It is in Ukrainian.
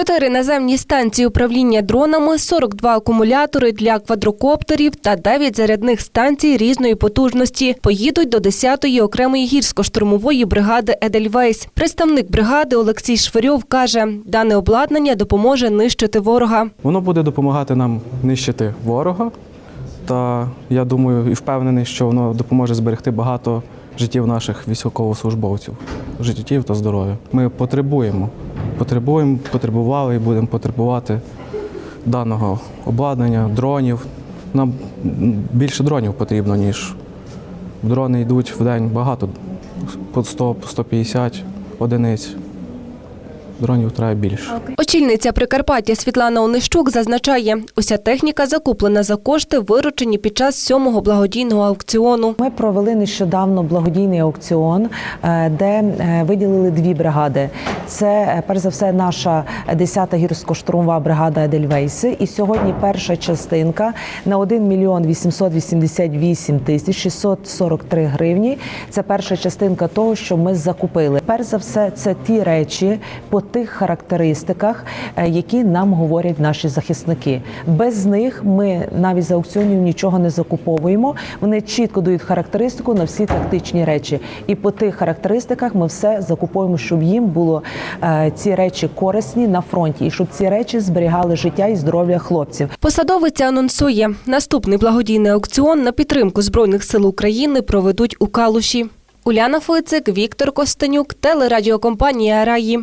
Чотири наземні станції управління дронами, 42 акумулятори для квадрокоптерів та 9 зарядних станцій різної потужності поїдуть до 10-ї окремої гірсько-штурмової бригади Едельвейс. Представник бригади Олексій Швирьов каже, дане обладнання допоможе нищити ворога. Воно буде допомагати нам нищити ворога. Та я думаю і впевнений, що воно допоможе зберегти багато життів наших військовослужбовців, життів та здоров'я. Ми потребуємо, потребуємо, потребували і будемо потребувати даного обладнання, дронів. Нам більше дронів потрібно, ніж дрони йдуть в день багато, по 100-150 одиниць. Дронів треба більше. Очільниця Прикарпаття Світлана Онищук зазначає, уся техніка закуплена за кошти, виручені під час сьомого благодійного аукціону. Ми провели нещодавно благодійний аукціон, е, де е, виділили дві бригади. Це е, перш за все наша 10-та гірсько-штурмова бригада Едельвейси. І сьогодні перша частинка на 1 мільйон 888 тисяч 643 гривні. Це перша частинка того, що ми закупили. Перш за все, це ті речі по тих характеристиках, е, які нам говорять наші захисники. Без них ми навіть за аукціонів нічого не закуповуємо. Вони чітко дають характеристику на всі тактичні речі. І по тих характеристиках ми все закуповуємо, щоб їм було е, ці речі корисні на фронті, і щоб ці речі зберігали життя і здоров'я хлопців. Посадовиця анонсує, наступний благодійний аукціон на підтримку Збройних сил України проведуть у Калуші. Уляна Флицик, Віктор Костенюк, телерадіокомпанія Раї.